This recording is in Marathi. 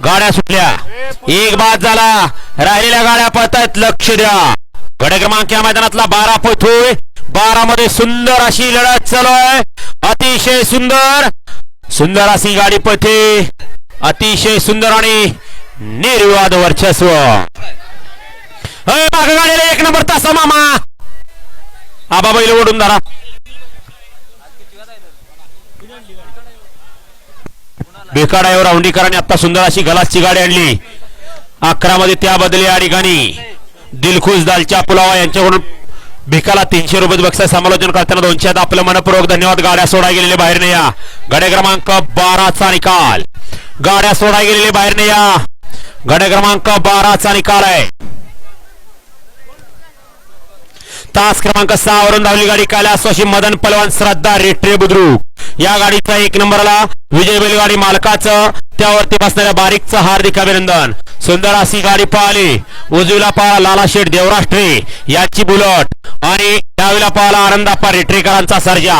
गाड्या सुटल्या. एक बाद झाला. राहिलेल्या गाड्या पळतायत लक्ष द्या. गड क्रमांक या मैदानातला बारा पळतोय बारा मध्ये सुंदर अशी लढत चालू आहे. अतिशय सुंदर. सुंदर अशी गाडी पळते. अतिशय सुंदर आणि निर्विवाद वर्चस्व. गाडीला एक नंबर तासा मामा. आबा बैल ओढून धरा. बेकाडावर औंडीकरांनी आता सुंदर अशी गलासची गाडी आणली. अकरा मध्ये त्या बदली या ठिकाणी. दिलखुश दालच्या पुलावा यांच्याकडून भिकाला तीनशे रुपये बक्षीस समालोचन करताना दोनशे आपलं मनपूर्वक धन्यवाद. गाड्या सोडा गेलेले बाहेर नाही या. गाड्या क्रमांक बाराचा निकाल. गाड्या सोडा गेलेले बाहेर नाही या. गाड्या क्रमांक बाराचा निकाल आहे. तास क्रमांक सहा वरून धावली गाडी कैलास अशी मदन पलवान श्रद्धा रेट्रे बुद्रुक. या गाडीचा एक नंबरला विजय बैलगाडी मालकाचं त्यावरती बसणाऱ्या बारीकचं हार्दिक अभिनंदन. सुंदर अशी गाडी पळाली उजवीला पाहा लाला शेठ देवराष्ट्रे याची बुलट. आणि डावीला पळाला आनंदाप्पा रेट्रेकरांचा सर्जा.